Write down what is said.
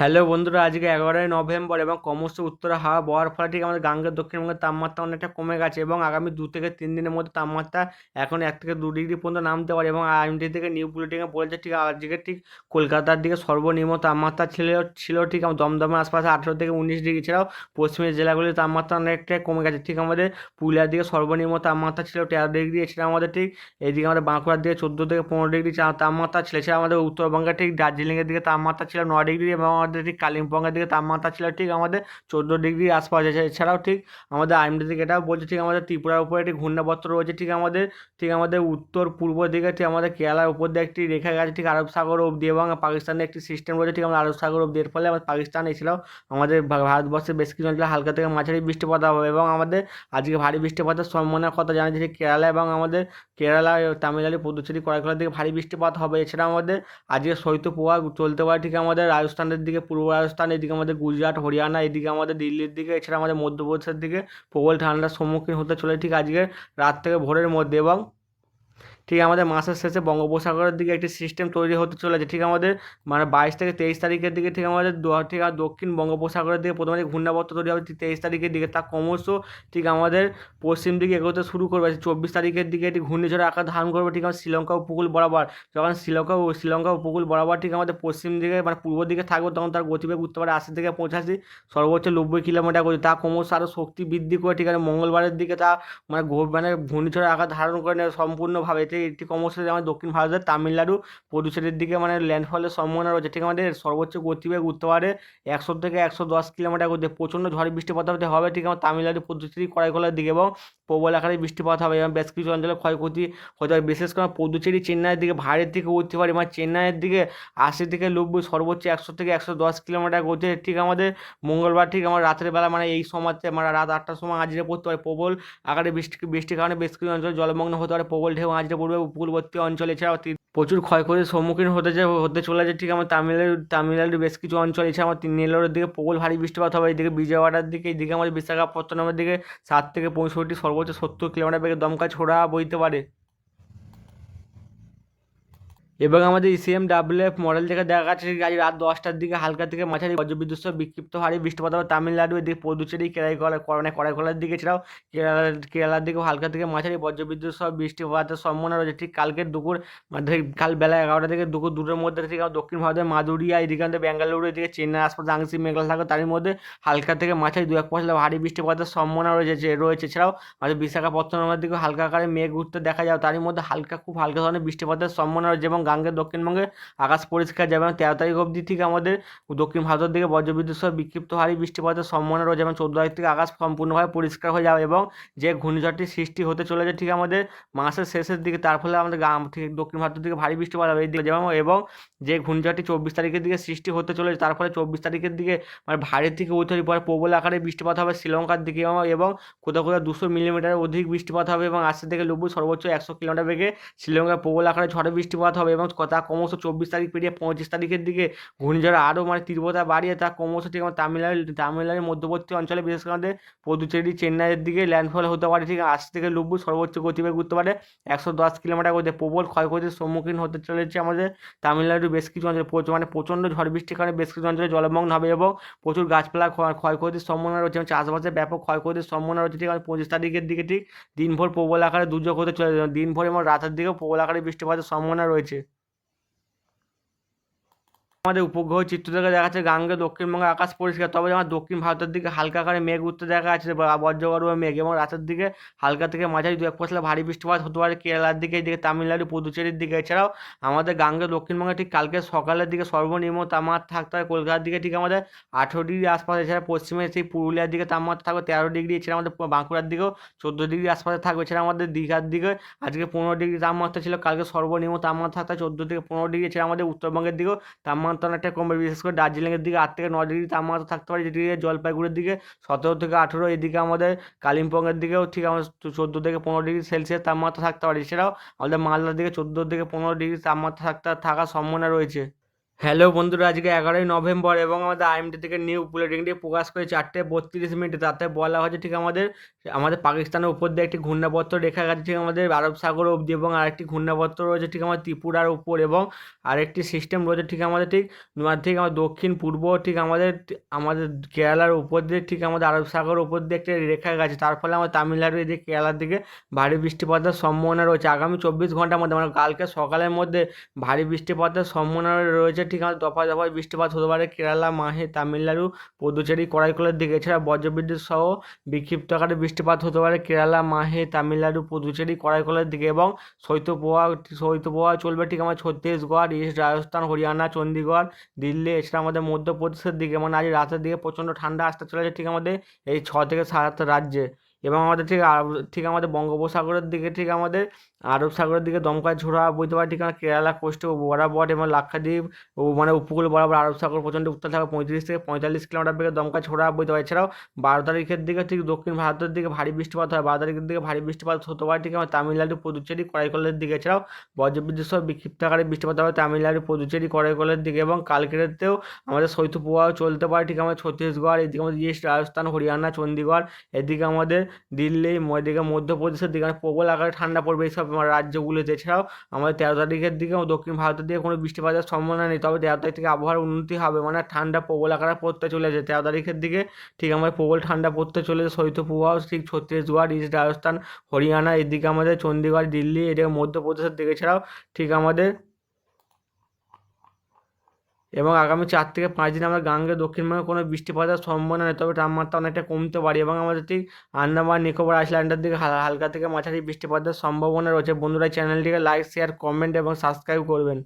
Hello বন্ধুরা, আজকে এগারোই নভেম্বর এবং ক্রমশ উত্তরে হাওয়া বওয়ার ফলে ঠিক আমাদের গাঙ্গের দক্ষিণবঙ্গের তাপমাত্রা অনেকটা কমে গেছে এবং আগামী দু থেকে তিন দিনের মধ্যে তাপমাত্রা এখন এক থেকে দু ডিগ্রি পর্যন্ত নামতে পারে এবং আইএমডি থেকে নিউ বুলেটিনে বলেছে ঠিক আজকে ঠিক কলকাতার দিকে সর্বনিম্ন তাপমাত্রা ছিল ছিল ঠিক দমদমের আশপাশে আঠেরো থেকে উনিশ ডিগ্রি ছাড়াও পশ্চিমের জেলাগুলির তাপমাত্রা অনেকটাই কমে গেছে। ঠিক আমাদের পুরুলিয়ার দিকে সর্বনিম্ন তাপমাত্রা ছিল তেরো ডিগ্রি, এছাড়া আমাদের ঠিক এদিকে আমাদের বাঁকুড়ার দিকে চোদ্দ থেকে পনেরো ডিগ্রি তাপমাত্রা ছিল। এছাড়া আমাদের উত্তরবঙ্গের ঠিক দার্জিলিংয়ের দিকে তাপমাত্রা ছিল ন ডিগ্রি এবং আমাদের ঠিক কালিম্পংয়ের দিকে তাপমাত্রা ছিল ঠিক আমাদের চোদ্দ ডিগ্রি আশপাশ এছাড়াও ঠিক আমাদের আইএমডি থেকে এটাও বলছে ঠিক আমাদের ত্রিপুরার উপরে একটি ঘূর্ণাবর্ত রয়েছে ঠিক আমাদের ঠিক আমাদের উত্তর পূর্ব দিকে ঠিক আমাদের কেরালার উপর দিয়ে একটি রেখা গেছে ঠিক আরব সাগর অবধি এবং পাকিস্তানের একটি সিস্টেম রয়েছে ঠিক আমাদের আরব সাগর অবধি। এর ফলে আমাদের পাকিস্তান এছাড়াও আমাদের ভারতবর্ষের বেশ কিছু অঞ্চলে হালকা থেকে মাঝারি বৃষ্টিপাত হবে এবং আমাদের আজকে ভারী বৃষ্টিপাতের সম্ভাবনার কথা জানা যাচ্ছে কেরালা এবং আমাদের কেরালা তামিলনাড়ু পুদুচেরি করাইকলার দিকে ভারী বৃষ্টিপাত হবে। এছাড়া আমাদের আজকে শৈত্যপ্রবাহ চলতে পারে ঠিক আমাদের রাজস্থানের দিকে পূর্ব রাজস্থান, এদিকে আমাদের গুজরাট, হরিয়ানা, এদিকে আমাদের দিল্লির দিকে, এছাড়া আমাদের মধ্যপ্রদেশের দিকে প্রবল ঠান্ডার সম্মুখীন হতে চলে ঠিক আজকে রাত থেকে ভোরের মধ্যে এবং ঠিক আমাদের মাসের শেষে বঙ্গোপসাগরের দিকে একটি সিস্টেম তৈরি হতে চলেছে। ঠিক আমাদের মানে বাইশ থেকে তেইশ তারিখের দিকে ঠিক আমাদের ঠিক দক্ষিণ বঙ্গোপসাগরের দিকে প্রথমে ঘূর্ণাবর্ত তৈরি হবে তেইশ তারিখের দিকে। তা ক্রমশ ঠিক আমাদের পশ্চিম দিকে এগোতে শুরু করবে। চব্বিশ তারিখের দিকে এটি ঘূর্ণিঝড় আকার ধারণ করবে ঠিক আমাদের শ্রীলঙ্কা উপকূল বরাবর। যখন শ্রীলঙ্কা শ্রীলঙ্কা উপকূল বরাবর ঠিক আমাদের পশ্চিম দিকে মানে পূর্ব দিকে থাকবে, তখন তার গতিবেগ উঠতে পারে আশি থেকে পঁচাশি, সর্বোচ্চ নব্বই কিলোমিটার গতি। তা ক্রমশ আরও শক্তি বৃদ্ধি করে ঠিক আছে মঙ্গলবারের দিকে তা মানে মানে ঘূর্ণিঝড়ের আকার ধারণ করে নেবে সম্পূর্ণভাবে। এটি এটি ক্রমশ আমাদের দক্ষিণ ভারতের তামিলনাড়ু পুদুচেরির দিকে মানে ল্যান্ডফলের সম্ভাবনা রয়েছে। ঠিক আমাদের সর্বোচ্চ গতিবেগ উঠতে পারে একশো থেকে একশো দশ কিলোমিটার গতি প্রচণ্ড ঝড় বৃষ্টিপাত হতে হবে। ঠিক আমার তামিলনাড়ু পুদুচেরি কড়াইকলার দিকে এবং প্রবল আকারে বৃষ্টিপাত হবে এবং বেশ কিছু অঞ্চলে ক্ষয়ক্ষতি হতে পারে। বিশেষ করে পুদুচেরি চেন্নাইয়ের দিকে, ভারীর দিকে উঠতে পারে মানে চেন্নাইয়ের দিকে আশি থেকে নব্বই সর্বোচ্চ একশো থেকে একশো দশ কিলোমিটার গতি ঠিক আমাদের মঙ্গলবার ঠিক আমার রাতের বেলা মানে এই সময়তে মানে রাত আটটার সময় আজরে পড়তে পারে। প্রবল আকারে বৃষ্টি, বৃষ্টির কারণে বেশ কিছু অঞ্চলে জলমগ্ন হতে পারে। প্রবল ঢেউ আজরে পড়বে। উপকূলবর্তী অঞ্চল এছাড়াও প্রচুর ক্ষয়ক্ষতির সম্মুখীন হতে যে হতে চলেছে। ঠিক আমার তামিলনাড়ু তামিলনাড়ুর বেশ কিছু অঞ্চল এছাড়া আমার নেলোরের দিকে প্রবল ভারী বৃষ্টিপাত হবে। এদিকে বিজয়ওয়াড়ার দিকে, এদিকে আমাদের বিশাখাপত্তনমের দিকে সাত থেকে পঁয়ষট্টি সর্বোচ্চ সত্তর কিলোমিটার বেগে দমকা ছোড়া বইতে পারে। এবং আমাদের ইসিএম ডাব্লিউএফ মডেল থেকে দেখা যাচ্ছে আজ রাত দশটার দিকে হালকা থেকে মাঝারি বজ্রবিদ্যুৎ বিক্ষিপ্ত ভারী বৃষ্টিপাত হবে। তামিলনাড়ু এদিকে পদুচেরি কেরাইকলা মানে কড়াইকলার দিকে এছাড়াও কেরালা কেরালার দিকে হালকা থেকে মাঝারি বজ্রবিদ্যুৎ সহ বৃষ্টিপাতের সম্ভাবনা রয়েছে। ঠিক কালকের দুপুর মানে কাল বেলা এগারোটা থেকে দুপুর দুটোর মধ্যে থেকে দক্ষিণ ভারতের মাদুরিয়া, এদিকে আমাদের বেঙ্গালুরু এদিকে চেন্নাই, আশপাশে আংশিক মেঘলা থাকবে তারই মধ্যে হালকা থেকে মাঝারি দু এক পশলা ভারী বৃষ্টিপাতের সম্ভাবনা রয়েছে রয়েছে। এছাড়াও আমাদের বিশাখাপত্তনমের দিকে হালকা আকারে মেঘ উঠতে দেখা যাবে তারই মধ্যে হালকা খুব হালকা ধরনের বৃষ্টিপাতের সম্ভাবনা রয়েছে এবং গাঙ্গের দক্ষিণবঙ্গে আকাশ পরিষ্কার যাবে এবং তেরো তারিখ অবধি ঠিক আমাদের দক্ষিণ ভারতের দিকে বজ্রবিদ্যুৎ সহ বিক্ষিপ্ত ভারী বৃষ্টিপাতের সম্ভাবনা রয়েছে এবং চোদ্দ তারিখ থেকে আকাশ সম্পূর্ণভাবে পরিষ্কার হয়ে যাবে এবং যে ঘূর্ণিঝড়টি সৃষ্টি হতে চলেছে ঠিক আমাদের মাসের শেষের দিকে, তার ফলে আমাদের গ্রাম থেকে দক্ষিণ ভারতের দিকে ভারী বৃষ্টিপাত হবে। এই দিকে যেমন এবং যে ঘূর্ণিঝড়টি চব্বিশ তারিখের দিকে সৃষ্টি হতে চলেছে, তার ফলে চব্বিশ তারিখের দিকে মানে ভারী থেকে উত্তরি পরে প্রবল আকারে বৃষ্টিপাত হবে শ্রীলঙ্কার দিকে এবং- কোথাও কোথাও দুশো মিলিমিটার অধিক বৃষ্টিপাত হবে এবং আশি থেকে নব্বই সর্বোচ্চ একশো কিলোমিটার বেগে শ্রীলঙ্কার প্রবল আকারে ঝড়ে বৃষ্টিপাত হবে এবং কথা ক্রমশ চব্বিশ তারিখ পেরিয়ে পঁচিশ তারিখের দিকে ঘূর্ণিঝড় আরও মানে তীব্রতা বাড়িয়ে তা ক্রমশ ঠিক তামিলনাড়ু, তামিলনাড়ুর মধ্যবর্তী অঞ্চলে, বিশেষ করে পদুচেরি, চেন্নাইয়ের দিকে ল্যান্ডফল হতে পারে ঠিক আশি থেকে নব্বই সর্বোচ্চ গতিবেগ উঠতে পারে একশো দশ কিলোমিটার গতিতে। প্রবল ক্ষয়ক্ষতির সম্মুখীন হতে চলেছে আমাদের তামিলনাড়ুর বেশ কিছু অঞ্চলে। মানে প্রচণ্ড ঝড় বৃষ্টির কারণে বেশ কিছু অঞ্চলে জলমগ্ন হবে এবং প্রচুর গাছপালা ক্ষয়- ক্ষয়ক্ষতির সম্ভাবনা রয়েছে এবং চাষবাসের ব্যাপক ক্ষয়ক্ষতির সম্ভাবনা রয়েছে ঠিক আছে। পঁচিশ তারিখের দিকে ঠিক দিনভর প্রবল আকারে দুর্যোগ হতে চলে দিনভর এবং রাতের দিকেও প্রবল আকারে বৃষ্টিপাতের সম্ভাবনা রয়েছে। আমাদের উপগ্রহ চিত্র থেকে দেখা যাচ্ছে গাঙ্গে, দক্ষিণবঙ্গে আকাশ পরিষ্কার, তবে আমার দক্ষিণ ভারতের দিকে হালকা আকারে মেঘ উঠতে দেখা যাচ্ছে বজ্রগর্ভ মেঘ, এবং রাতের দিকে হালকা থেকে মাঝারি দু এক পশলা ভারী বৃষ্টিপাত হতে পারে, কেরালার দিকে, এদিকে তামিলনাড়ু, পুদুচেরির দিকে। এছাড়াও আমাদের গাঙ্গে, দক্ষিণবঙ্গে ঠিক কালকে সকালের দিকে সর্বনিম্ন তাপমাত্রা থাকতে হবে কলকাতার দিকে ঠিক আমাদের আঠেরো ডিগ্রি আশপাশে, এছাড়া পশ্চিমে সেই পুরুলিয়ার দিকে তাপমাত্রা থাকবে তেরো ডিগ্রি, এছাড়া আমাদের বাঁকুড়ার দিকেও চোদ্দ ডিগ্রি আশপাশে থাকবে, এছাড়া আমাদের দীঘার দিকে আজকে পনেরো ডিগ্রি তাপমাত্রা ছিল, কালকে সর্বনিম্ন তাপমাত্রা থাকতে চোদ্দ থেকে পনেরো ডিগ্রি, এছাড়া আমাদের উত্তরবঙ্গের দিকেও তাপমাত্রা অনেকটা কমবে বিশেষ করে দার্জিলিংয়ের দিকে আট থেকে ন ডিগ্রি তাপমাত্রা থাকতে পারে, যেটি জলপাইগুড়ির দিকে সতেরো থেকে আঠেরো, এদিকে আমাদের কালিম্পংয়ের দিকেও ঠিক আমাদের চোদ্দ থেকে পনেরো ডিগ্রি সেলসিয়াস তাপমাত্রা থাকতে পারে। এছাড়াও আমাদের মালদার দিকে চোদ্দ থেকে পনেরো ডিগ্রি তাপমাত্রা থাকতে, থাকার সম্ভাবনা রয়েছে। হ্যালো বন্ধুরা, আজকে এগারোই নভেম্বর এবং আমাদের আইএমডি থেকে নিউ বুলেটিনটি প্রকাশ করে চারটে বত্রিশ মিনিটে, তাতে বলা হয়েছে ঠিক আমাদের আমাদের পাকিস্তানের উপর দিয়ে একটি ঘূর্ণাবর্ত রেখা গেছে, ঠিক আমাদের আরব সাগর অবধি এবং আরেকটি ঘূর্ণাবর্ত রয়েছে ঠিক আমাদের ত্রিপুরার উপর এবং আরেকটি সিস্টেম রয়েছে ঠিক আমাদের ঠিক ঠিক আমার দক্ষিণ, পূর্ব, ঠিক আমাদের আমাদের কেরালার উপর দিয়ে, ঠিক আমাদের আরব সাগর উপর দিয়ে একটি রেখা গেছে, তার ফলে আমার তামিলনাড়ু এদিকে কেরালার দিকে ভারী বৃষ্টিপাতের সম্ভাবনা রয়েছে। আগামী চব্বিশ ঘণ্টার মধ্যে মানে কালকে সকালের মধ্যে ভারী বৃষ্টিপাতের সম্ভাবনা রয়েছে ঠিক আছে দফায় দফায় বৃষ্টিপাত হতে পারে। কেরালা, মাহে, তামিলনাড়ু, পুদুচেরি করাইকলের দিকে। এছাড়া বজ্রবিদ্যুৎ সহ বিক্ষিপ্ত আকারে বৃষ্টিপাত হতে পারে। কেরালা, মাহে, তামিলনাড়ু, পুদুচেরি করাইকলের দিকে এবং শৈত্যপ্রবাহ শৈত্যপ্রবাহ চলবে ঠিক আমার ছত্তিশগড়, ইস্ট রাজস্থান, হরিয়ানা চণ্ডীগড় দিল্লি, এছাড়া আমাদের মধ্যপ্রদেশের দিকে। মানে আজ রাতের দিকে প্রচণ্ড ঠান্ডা আসতে চলেছে ঠিক আমাদের এই ছ থেকে সাত রাজ্যে এবং আমাদের ঠিক ঠিক আমাদের বঙ্গোপসাগরের দিকে ঠিক আমাদের আরব সাগরের দিকে দমকা ঝোড়া বইতে পারে ঠিক কেরালা কোস্টে বরাবর এবং লাক্ষাদ্বীপ মানে উপকূল বরাবর আরব সাগর পর্যন্ত উত্তর থাকে পঁয়ত্রিশ থেকে পঁয়তাল্লিশ কিলোমিটার বেগে দমকা বইতে পারে। এছাড়াও বারো তারিখের দিকে ঠিক দক্ষিণ ভারতের দিকে ভারী বৃষ্টিপাত হয়। বারো তারিখের দিকে ভারী বৃষ্টিপাত হতে পারে ঠিক তামিলনাড়ু, পুদুচেরি, করাইকলের দিকে। এছাড়াও বজ্রবিদ্যুৎ সহ বিক্ষিপ্ত আকারে বৃষ্টিপাত হবে তামিলনাড়ু, পুদুচেরি, করাইকলের দিকে এবং কালকেরেতেও আমাদের শৈত্যপ্রবাহ চলতে পারে ঠিক আমাদের ছত্তিশগড়, এদিকে আমাদের ইস্ট রাজস্থান, হরিয়ানা চণ্ডীগড় এদিকে আমাদের দিল্লি, এদিকে মধ্যপ্রদেশের দিকে প্রবল আকারে ঠান্ডা পড়বে। এইসব রাজ্যগুলোতে এছাড়াও আমাদের তেরো তারিখের দিকে দক্ষিণ ভারতের দিকে কোনো বৃষ্টিপাতের সম্ভাবনা নেই। তবে তেরো তারিখ থেকে আবহাওয়ার উন্নতি হবে মানে ঠান্ডা প্রবল আকারে পড়তে চলেছে। তেরো তারিখের দিকে ঠিক আমাদের প্রবল ঠান্ডা পড়তে চলেছে। শৈত্যপ্রবাহ ঠিক ছত্তিশগড়, ইস্ট রাজস্থান, হরিয়ানা, এদিকে আমাদের চণ্ডীগড় দিল্লি, এদিকে মধ্যপ্রদেশের দিকে। ছাড়াও ঠিক আমাদের এবং আগামী চার থেকে পাঁচ দিন আমরা গাঙ্গে দক্ষিণবঙ্গে কোনো বৃষ্টিপাতের সম্ভাবনা নেই। তবে তাপমাত্রা অনেকটা কমতে পারে এবং আমাদের ঠিক আন্দামান, নিকোবর আইসল্যান্ডের দিকে হালকা থেকে মাঝারি বৃষ্টিপাতের সম্ভাবনা রয়েছে। বন্ধুরা চ্যানেলটিকে লাইক শেয়ার কমেন্ট এবং সাবস্ক্রাইব করবেন।